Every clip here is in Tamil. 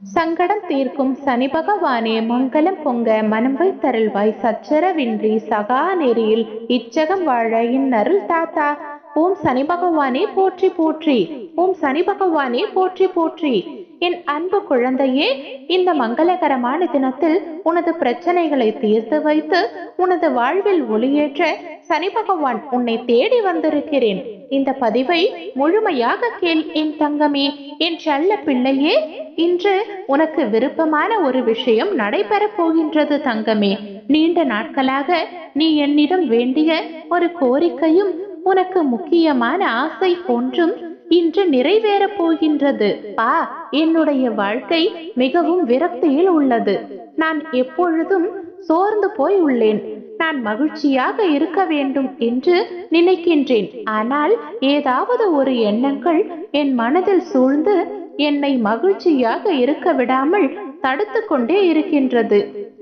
சங்கடம் தீர்க்கும் சனி பகவானே மங்களம் பொங்க மனம் வைத்தருள்வாய். சச்சரவின்றி சகா நெறியில் இச்சகம் வாழ இந்நருள் தாத்தா. ஓம் சனி பகவானே போற்றி போற்றி. ஓம் சனி பகவானே போற்றி போற்றி. என் அன்பு குழந்தையே இந்த மங்களகரமான தினத்தில் உனது பிரச்சனைகளை தீர்த்து வைத்து உனது வாழ்வில் ஒளியேற்ற சனி பகவான் உன்னை தேடி வந்திருக்கிறேன். இந்த பதிவை முழுமையாக கேள் என் தங்கமே என் செல்ல பிள்ளையே. இன்று உனக்கு விருப்பமான ஒரு விஷயம் நடைபெறப் போகின்றது தங்கமே. நீண்ட நாட்களாக நீ என்னிடம் வேண்டிய ஒரு கோரிக்கையும் உனக்கு முக்கியமான ஆசை ஒன்றும் இன்று நிறைவேறப் போகின்றது. பா என்னுடைய வாழ்க்கை மிகவும் விரக்தியில் உள்ளது. நான் எப்பொழுதும் சோர்ந்து போய் உள்ளேன். நான் மகிழ்ச்சியாக இருக்க வேண்டும் என்று நினைக்கின்றேன். ஆனால் ஏதாவது ஒரு எண்ணங்கள் என் மனதில் சூழ்ந்து என்னை மகிழ்ச்சியாக இருக்க விடாமல் தடுத்து கொண்டே இருக்கின்றது.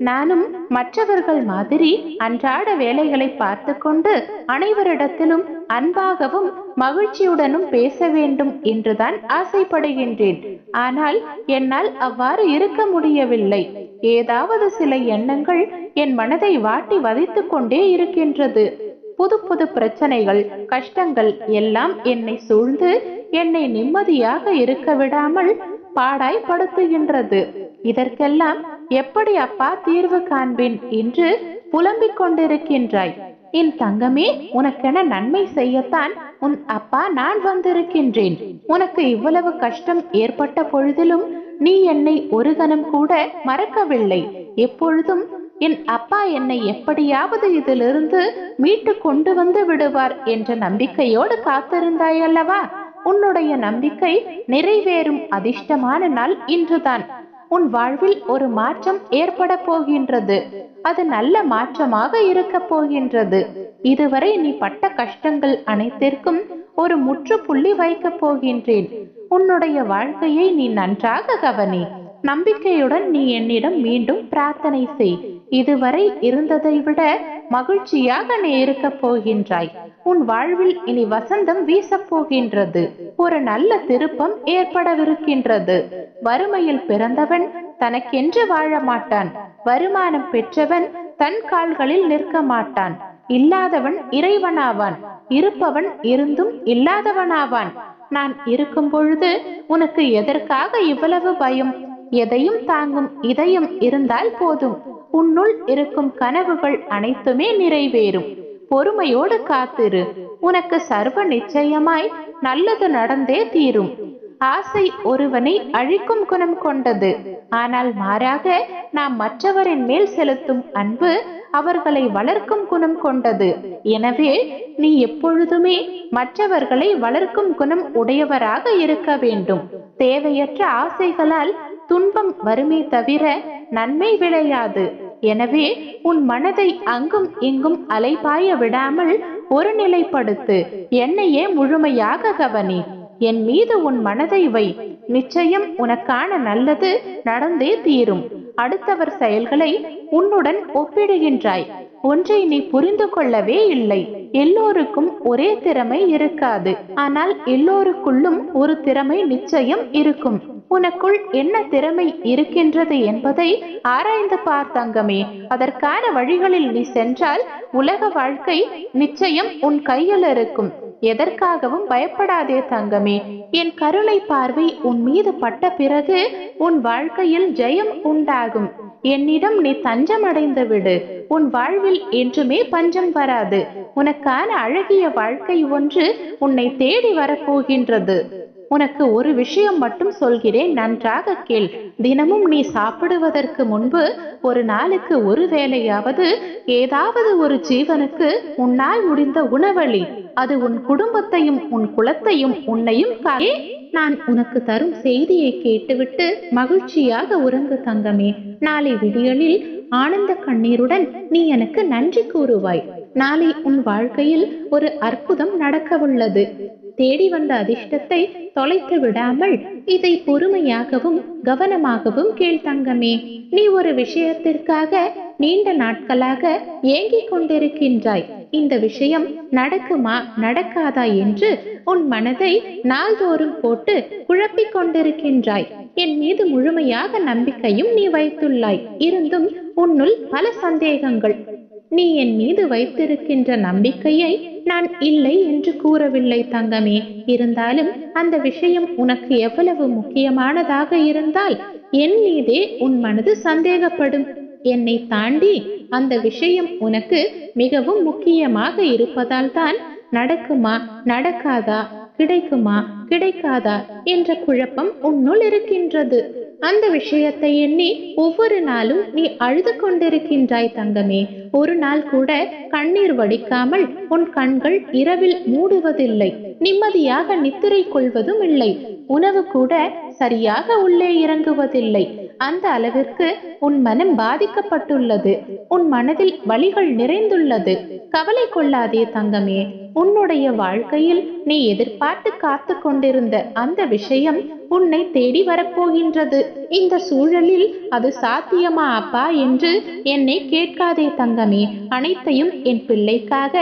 நானும் மற்றவர்கள் மாதிரி அன்றாட வேலைகளை பார்த்து கொண்டு அனைவரிடத்திலும் அன்பாகவும் மகிழ்ச்சியுடனும் பேச வேண்டும் என்றுதான் ஆசைப்படுகின்றேன். ஆனால் என்னால் அவ்வாறு இருக்க முடியவில்லை. ஏதாவது சில எண்ணங்கள் என் மனதை வாட்டி வதைத்துக் கொண்டே இருக்கின்றது. புது புது பிரச்சனைகள் கஷ்டங்கள் எல்லாம் என்னை சூழ்ந்து என்னை நிம்மதியாக இருக்க விடாமல் பாடாய்படுத்துகின்றது இதற்கெல்லாம் எப்படி அப்பா தீர்வு காண்பேன் என்று புலம்பிக் கொண்டிருக்கின்றாய். என் தங்கமே உனக்கென நன்மை செய்யத்தான் உன் அப்பா நான் வந்திருக்கின்றேன். உனக்கு இவ்வளவு கஷ்டம் ஏற்பட்ட பொழுதிலும் நீ என்னை ஒரு கணம் கூட மறக்கவில்லை. எப்பொழுதும் என் அப்பா என்னை எப்படியாவது இதிலிருந்து மீட்டு கொண்டு வந்து விடுவார் என்ற நம்பிக்கையோடு காத்திருந்தாய் அல்லவா? உன்னுடைய நம்பிக்கை நிறைவேறும் அதிர்ஷ்டமான நாள் இன்றுதான். உன் வாழ்வில் ஒரு மாற்றம் ஏற்பட போகின்றது. அது நல்ல மாற்றமாக இருக்க போகின்றது. இதுவரை நீ பட்ட கஷ்டங்கள் அனைத்திற்கும் ஒரு முற்றுப்புள்ளி வைக்கப் போகின்றேன். உன்னுடைய வாழ்க்கையை நீ நன்றாக கவனி. நம்பிக்கையுடன் நீ என்னிடம் மீண்டும் பிரார்த்தனை செய். இதுவரை இருந்ததை விட மகிழ்ச்சியாக நீ இருக்க போகின்றாய். உன் வாழ்வில் இனி வசந்தம் வீசப் போகின்றது. ஒரு நல்ல திருப்பம் ஏற்படவிருக்கின்றது. வறுமையில் பிறந்தவன் தனக்கென்று வாழ மாட்டான். வருமானம் பெற்றவன் தன் கால்களில் நிற்க மாட்டான். இல்லாதவன் இறைவனாவான். இருப்பவன் இருந்தும் இல்லாதவனாவான். நான் இருக்கும் பொழுது உனக்கு எதற்காக இவ்வளவு பயம்? எதையும் தாங்கும் இதயம் இருந்தால் போதும். உன்னுள் இருக்கும் கனவுகள் அனைத்துமே நிறைவேறும். பொறுமையோடு காத்திரு. உனக்கு சர்வ நிச்சயமாய் நல்லது நடந்தே தீரும். ஆசை ஒருவனை அழிக்கும் குணம் கொண்டது. ஆனால் மாறாக நாம் மற்றவரின் மேல் செலுத்தும் அன்பு அவர்களை வளர்க்கும் குணம் கொண்டது. எனவே நீ எப்பொழுதுமே மற்றவர்களை வளர்க்கும் குணம் உடையவராக இருக்க வேண்டும். தேவையற்ற ஆசைகளால் துன்பம் வருமே தவிர நன்மை விளையாது. எனவே உன் மனதை அங்கும் இங்கும் அலைபாய விடாமல் ஒரு நிலைப்படுத்து. என்னையே முழுமையாக கவனி. என் மீது உன் மனதை வை. நிச்சயம் உனக்கான நல்லது நடந்தே தீரும். அடுத்தவர் செயல்களை உன்னுடன் ஒப்பிடுகின்றாய். ஒன்றை நீ புரிந்து கொள்ளவே இல்லை. எல்லோருக்கும் ஒரே திறமை இருக்காது. ஆனால் எல்லோருக்குள்ளும் ஒரு திறமை நிச்சயம் இருக்கும். உனக்குள் என்ன திறமை இருக்கின்றது என்பதை ஆராய்ந்து பார் தங்கமே. அதற்கான வழிகளில் நீ சென்றால் உலக வாழ்க்கை நிச்சயம் உன் கையில் இருக்கும். எதற்காகவும் பயப்படாதே தங்கமே. என் கருணை பார்வை உன் மீது பட்ட பிறகு உன் வாழ்க்கையில் ஜெயம் உண்டாகும். என்னிடம் நீ தஞ்சம் அடைந்து விடு. உன் வாழ்வில் என்றுமே பஞ்சம் வராது. உனக்கான அழகிய வாழ்க்கை ஒன்று உன்னை தேடி வரப்போகின்றது. உனக்கு ஒரு விஷயம் மட்டும் சொல்கிறேன் நன்றாக கேள். தினமும் நீ சாப்பிடுவதற்கு முன்பு ஒரு நாளுக்கு ஒரு வேளையாவது ஏதாவது ஒரு ஜீவனுக்கு உன்னால் முடிந்த உணவளி அது உன் குடும்பத்தையும் உன் குலத்தையும் உன்னையும் காயே நான் உனக்கு தரும் செய்தியை கேட்டுவிட்டு மகிழ்ச்சியாக உறங்கு தங்கமே. நாளை விடியலில் ஆனந்த கண்ணீருடன் நீ எனக்கு நன்றி கூறுவாய். நாளை உன் வாழ்க்கையில் ஒரு அற்புதம் நடக்கவுள்ளது. தேடி வந்த அதிர்ஷ்டத்தை தொலைத்து விடாமல் இதை பொறுமையாகவும் கவனமாகவும் கேள் தங்கமே. நீ ஒரு விஷயத்திற்காக நீண்ட நாட்களாக ஏங்கிக் கொண்டிருக்கின்றாய். இந்த விஷயம் நடக்குமா நடக்காதா என்று உன் மனதை நாள்தோறும் போட்டு குழப்பிக் கொண்டிருக்கின்றாய். என் மீது முழுமையாக நம்பிக்கையும் நீ வைத்துள்ளாய். இருந்தும் உன்னுள் பல சந்தேகங்கள். நீ என் மீது வைத்திருக்கின்ற நம்பிக்கையை நான் இல்லை என்று கூறவில்லை தங்கமே. இருந்தாலும் அந்த விஷயம் உனக்கு எவ்வளவு முக்கியமானதாக இருந்தால் என் மீதே உன் மனது சந்தேகப்படும். என்னை தாண்டி அந்த விஷயம் உனக்கு மிகவும் முக்கியமாக இருப்பதால் தான் நடக்குமா நடக்காதா கிடைக்குமா கிடைக்காதா என்ற குழப்பம் உன்னுள் இருக்கின்றது. அந்த விஷயத்தை எண்ணி ஒவ்வொரு நாளும் நீ அழுது கொண்டிருக்கின்றாய் தங்கமே. ஒரு நாள் கூட கண்ணீர் வடிக்காமல் உன் கண்கள் இரவில் மூடுவதில்லை. நிம்மதியாக நித்திரை கொள்வதும் இல்லை. உணவு கூட சரியாக உள்ளே இறங்குவதில்லை. அந்த அளவிற்கு உன் மனம் பாதிக்கப்பட்டுள்ளது. உன் மனதில் வலிகள் நிறைந்துள்ளது. கவலை கொள்ளாதே தங்கமே. உன்னுடைய வாழ்க்கையில் நீ எதிர்பார்த்து காத்து கொண்டிருந்த அந்த விஷயம் உன்னை தேடி வரப்போகின்றது. இந்த சூழலில் அது சாத்தியமா அப்பா என்று என்னை கேட்காதே தங்கமே. அனைத்தையும் என் பிள்ளைக்காக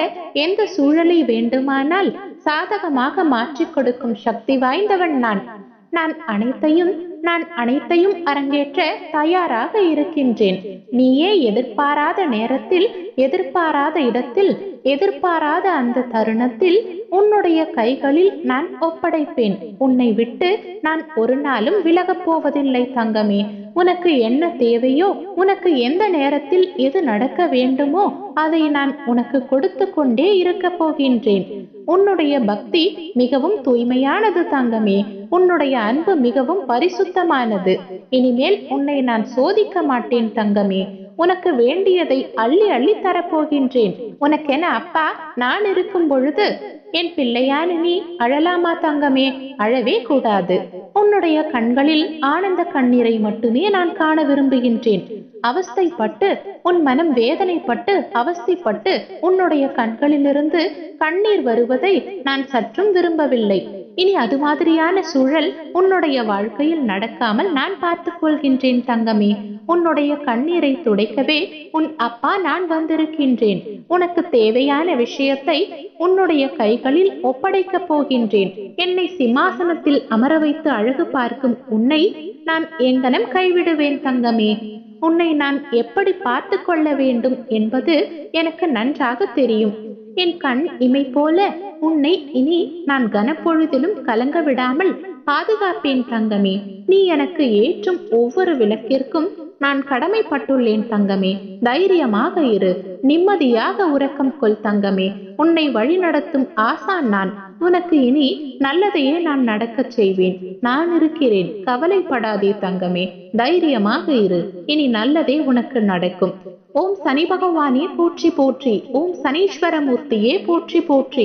எந்த சூழலை வேண்டுமானால் சாதகமாக மாற்றிக் கொடுக்கும் சக்தி வாய்ந்தவன் நான். நான் அனைத்தையும் நான் அனைத்தையும் அரங்கேற்ற தயாராக இருக்கின்றேன். நீயே எதிர்பாராத நேரத்தில் எதிர்பாராத இடத்தில் எதிர்பாராத அந்த தருணத்தில் உன்னுடைய கைகளில் நான் ஒப்படைப்பேன். உன்னை விட்டு நான் ஒரு நாளும் விலகப் போவதில்லை தங்கமே. உனக்கு என்ன தேவையோ உனக்கு எந்த நேரத்தில் எது நடக்க வேண்டுமோ அதை நான் உனக்கு கொடுத்து கொண்டே இருக்கப் போகின்றேன். உன்னுடைய பக்தி மிகவும் தூய்மையானது தங்கமே. உன்னுடைய அன்பு மிகவும் பரிசுத்தமானது. இனிமேல் உன்னை நான் சோதிக்க மாட்டேன் தங்கமே. உனக்கு வேண்டியதை அள்ளி அள்ளி தரப்போகின்றேன். உனக்கென அப்பா நான் இருக்கும் பொழுது என் பிள்ளையான நீ அழலாமா தங்கமே? அழவே கூடாது. உன்னுடைய கண்களில் ஆனந்த கண்ணீரை மட்டுமே நான் காண விரும்புகின்றேன். அவஸ்தைப்பட்டு உன் மனம் வேதனைப்பட்டு அவஸ்தைப்பட்டு உன்னுடைய கண்களிலிருந்து கண்ணீர் வருவதை நான் சற்றும் விரும்பவில்லை. இனி அது மாதிரியான சூழல் உன்னுடைய வாழ்க்கையில் நடக்காமல் நான் பார்த்துக் கொள்கின்றேன் தங்கமே. உன்னுடைய கண்ணீரை துடைக்கவே உன் அப்பா நான் வந்திருக்கின்றேன். உனக்கு தேவையான விஷயத்தை உன்னுடைய கைகளில் ஒப்படைக்கப் போகின்றேன். என்னை சிம்மாசனத்தில் அமர வைத்து அழகு பார்க்கும் உன்னை நான் எங்கனம் கைவிடுவேன் தங்கமே. உன்னை நான் எப்படி பார்த்து கொள்ள வேண்டும் என்பது எனக்கு நன்றாக தெரியும். என் கண் இமை போல உன்னை இனி நான் கனப்பொழுதிலும் கலங்க விடாமல் பாதுகாப்பேன் தங்கமே. நீ எனக்கு ஏற்றும் ஒவ்வொரு விளக்கிற்கும் நான் கடமைப்பட்டுள்ளேன் தங்கமே. தைரியமாக இரு. நிம்மதியாக உறக்கம் கொள் தங்கமே. உன்னை வழிநடத்தும் ஆசான் நான். உனக்கு இனி நல்லதையே நான் நடக்கச் செய்வேன். நான் இருக்கிறேன். கவலைப்படாதே தங்கமே. தைரியமாக இரு. இனி நல்லதே உனக்கு நடக்கும். ஓம் சனி பகவானே போற்றி போற்றி. ஓம் சனீஸ்வரமூர்த்தியே போற்றி போற்றி.